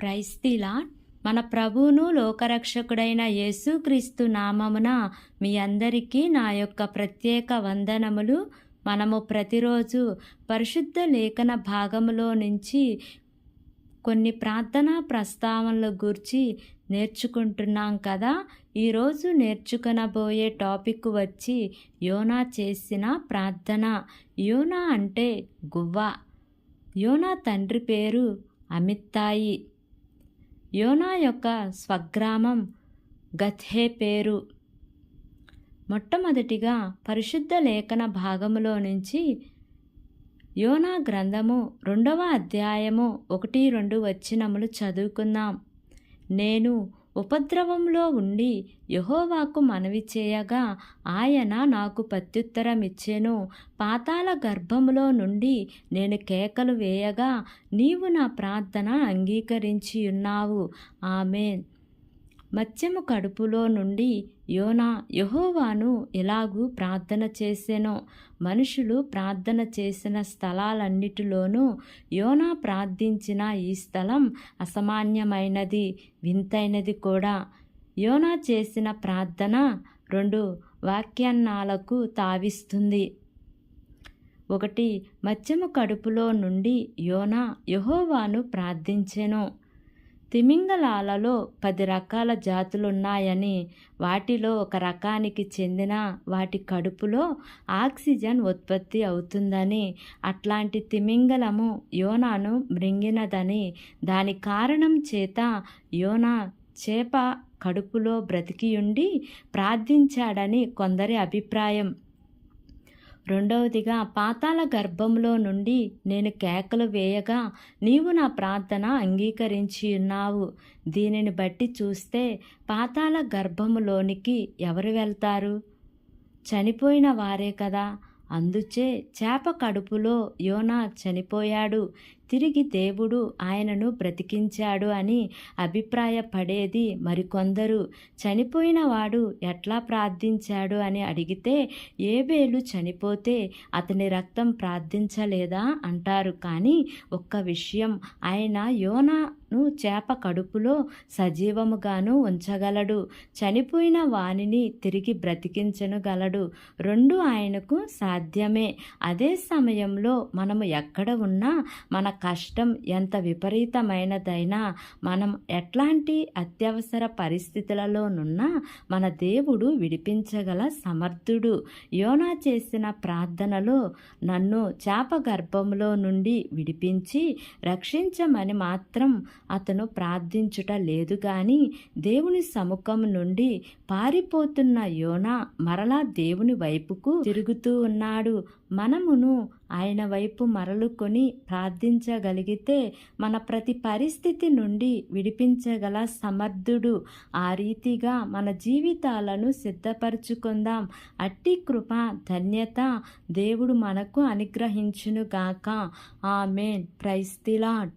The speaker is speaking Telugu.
క్రైస్తిలా? మన ప్రభువును లోకరక్షకుడైన యేసుక్రీస్తు నామమున మీ అందరికీ నా యొక్క ప్రత్యేక వందనములు. మనము ప్రతిరోజు పరిశుద్ధ లేఖన భాగములో నుంచి కొన్ని ప్రార్థనా ప్రస్తావనల గురించి నేర్చుకుంటున్నాం కదా. ఈరోజు నేర్చుకునబోయే టాపిక్ వచ్చి యోనా చేసిన ప్రార్థన. యోనా అంటే గువ్వ. యోనా తండ్రి పేరు అమిత్తాయి. యోనా యొక్క స్వగ్రామం గథే పేరు. మొట్టమొదటిగా పరిశుద్ధ లేఖన భాగములో నుంచి యోనా గ్రంథము రెండవ అధ్యాయము ఒకటి రెండు వచ్చినములు చదువుకుందాం. నేను ఉపద్రవంలో ఉండి యహోవాకు మనవి చేయగా ఆయన నాకు ప్రత్యుత్తరమిచ్చెను. పాతాళ పాతాల గర్భములో నుండి నేను కేకలు వేయగా నీవు నా ప్రార్థన అంగీకరించి ఉన్నావు ఆమెన్. మత్స్యము కడుపులో నుండి యోనా యహోవాను ఎలాగూ ప్రార్థన చేసెనో మనుషులు ప్రార్థన చేసిన స్థలాలన్నిటిలోనూ యోనా ప్రార్థించిన ఈ స్థలం అసామాన్యమైనది వింతైనది కూడా. యోనా చేసిన ప్రార్థన రెండు వాక్యాన్నాలకు తావిస్తుంది. ఒకటి మత్స్యము కడుపులో నుండి యోనా యహోవాను ప్రార్థించెను. తిమింగలాలలో పది రకాల జాతులున్నాయని వాటిలో ఒక రకానికి చెందిన వాటి కడుపులో ఆక్సిజన్ ఉత్పత్తి అవుతుందని అట్లాంటి తిమింగలము యోనాను మృంగినదని దాని కారణం చేత యోనా చేప కడుపులో బ్రతికియుండి ప్రార్థించాడని కొందరి అభిప్రాయం. రెండవదిగా పాతాల గర్భంలో నుండి నేను కేకలు వేయగా నీవు నా ప్రార్థన అంగీకరించి ఉన్నావు. దీనిని బట్టి చూస్తే పాతాల గర్భములోనికి ఎవరు వెళ్తారు? చనిపోయిన వారే కదా. అందుచే చేప కడుపులో యోనా చనిపోయాడు. తిరిగి దేవుడు ఆయనను బ్రతికించాడు అని అభిప్రాయపడేది మరికొందరు. చనిపోయిన వాడు ఎట్లా ప్రార్థించాడు అని అడిగితే ఏబేలు చనిపోతే అతని రక్తం ప్రార్థించలేదా? అంటారు. కానీ ఒక్క విషయం ఆయన యోనాను చేప కడుపులో సజీవముగాను ఉంచగలడు. చనిపోయిన వానిని తిరిగి బ్రతికించనుగలడు రెండు ఆయనకు సాధ్యమే. అదే సమయంలో మనము ఎక్కడ ఉన్నా మన కష్టం ఎంత విపరీతమైనదైనా మనం ఎట్లాంటి అత్యవసర పరిస్థితులలోనున్నా మన దేవుడు విడిపించగల సమర్థుడు. యోనా చేసిన ప్రార్థనలో నన్ను చేప గర్భంలో నుండి విడిపించి రక్షించమని మాత్రం అతను ప్రార్థించుట లేదు కానీ దేవుని సముఖం నుండి పారిపోతున్న యోనా మరలా దేవుని వైపుకు తిరుగుతూ ఉన్నాడు. మనమును ఆయన వైపు మరలుకొని ప్రార్థించగలిగితే మన ప్రతి పరిస్థితి నుండి విడిపించగల సమర్థుడు. ఆ రీతిగా మన జీవితాలను సిద్ధపరచుకుందాం. అట్టి కృప ధన్యత దేవుడు మనకు అనుగ్రహించునుగాక. ఆమెన్. ప్రైస్తిలాట్